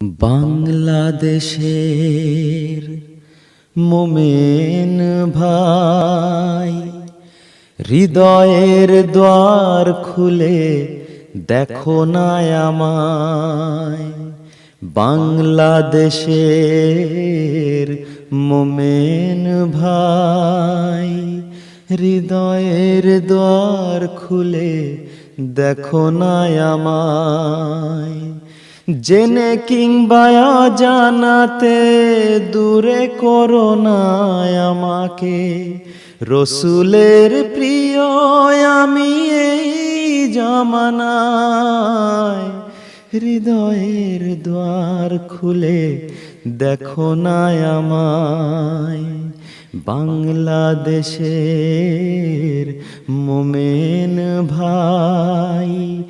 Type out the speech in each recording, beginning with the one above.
বাংলাদেশের মোমেন ভাই, হৃদয়ের দ্বার খুলে দেখো না আমায়। বাংলাদেশের মোমেন ভাই, হৃদয়ের দ্বার খুলে দেখো না আমায়। জেনে কিংবা জানাতে দূরে করো না আমাকে। রসুলের প্রিয়, আমি এই জামানায়। হৃদয়ের দ্বার খুলে দেখো না আমায়। বাংলাদেশের মোমেন ভাই,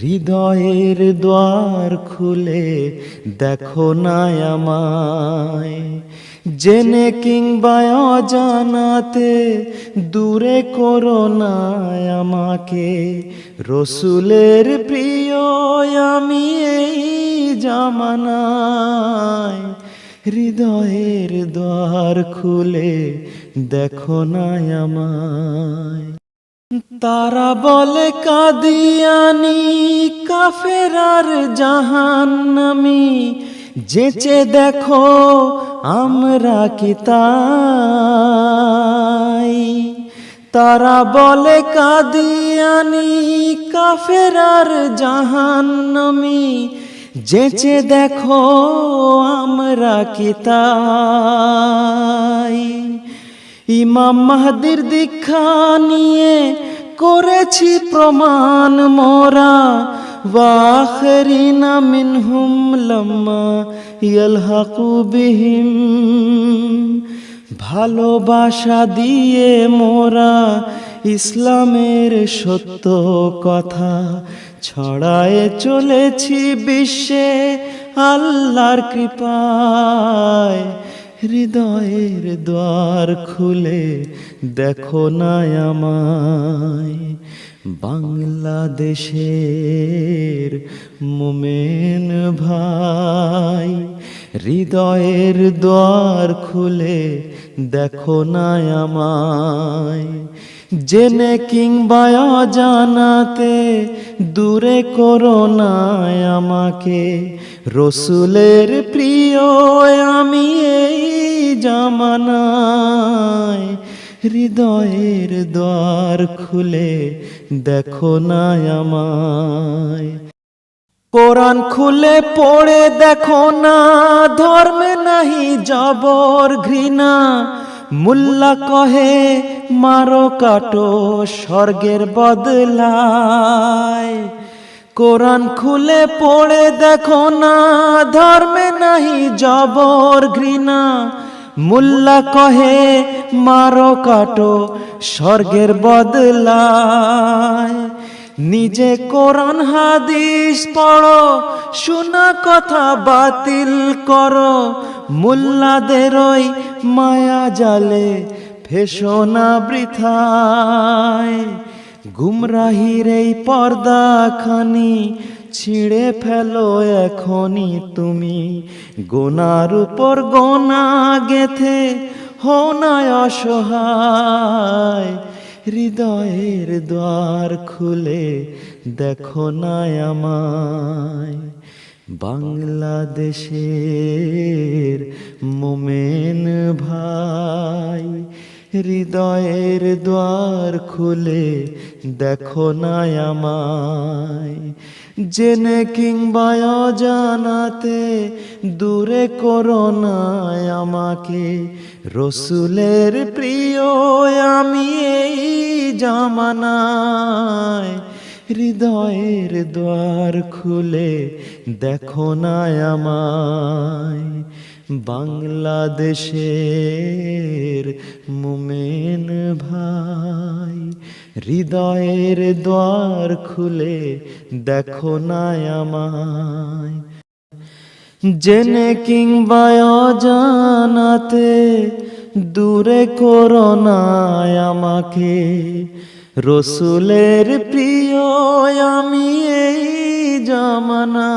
হৃদয়ের দ্বার খুলে দেখো না আমায়। জেনে কিংবা অজানাতে দূরে করো না আমাকে। রসুলের প্রিয়, আমি এই জামানায় হৃদয়ের দ্বার খুলে দেখো না আমায়। তারা বলে, কাদিয়ানি, কাফেরার জাহান্নামি, যেচে দেখো, আমরা কি তারা বলে, কাদিয়ানি, কাফেরার জাহান্নামি যেচে দেখো আমরা কি তাই? ইমাম মাহাদির দীক্ষা নিয়ে করেছি প্রমাণ মোরা। ওয়াখরিনা মিনহুম লাম্মা ইয়ালহাকু বিহিম। ভালোবাসা দিয়ে মোরা ইসলামের সত্য কথা ছড়ায় চলেছি বিশ্বে আল্লাহর কৃপায়। হৃদয়ের দ্বার খুলে দেখো না আমায়। বাংলাদেশের মোমেন ভাই। হৃদয়ের দ্বার খুলে দেখো না আমায়। জেনে কিংবা জানাতে দূরে করো না আমাকে। রসুলের প্রিয়, আমি এই জামানায়। হৃদয়ের দ্বার খুলে দেখো না আমায়। কোরআন খুলে পড়ে দেখো না, ধর্মে নাহি জবর ঘৃণা। মুল্লা কহে, মারো কাটো স্বর্গের বদলায়। কোরআন খুলে পড়ে দেখো না, ধর্মে নাহি জবর ঘৃণা। মুল্লা কহে, মারো কাটো স্বর্গের বদলায়। নিজে কোরআন হাদিস পড়ো, শোনা কথা বাতিল করো, মুল্লাদের ওই মায়া জালে ফেসো না বৃথায়। গুমরাহির এই পর্দা খানি ছিঁড়ে ফেলো এখনই তুমি। গোনার উপর গোনা গেথে হো না অসহায়। হৃদয়ের দ্বার খুলে দেখো না আমায়। বাংলাদেশের মোমেন ভাই, হৃদয়ের দ্বার খুলে দেখো না আমায়। জেনে কিংবা জানাতে দূরে করো না আমাকে। রসুলের প্রিয়, আমি এই জামানায় হৃদয়ের দ্বার খুলে দেখো না আমায়। বাংলাদেশের মোমেন ভাই হৃদয়ের দ্বার খুলে দেখো না আমায়। জেনে কিংবা অজানাতে দূরে করোনায় আমাকে। রসুলের প্রিয়, আমি এই জামানায়।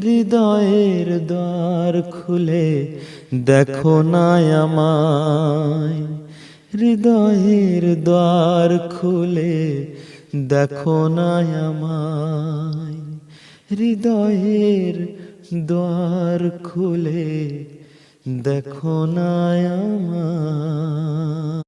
হৃদয়ের দ্বার খুলে দেখো না আমায়। হৃদয়ের দ্বার খুলে দেখো না আমায়। হৃদয়ের দ্বার খুলে দেখো না আমায়।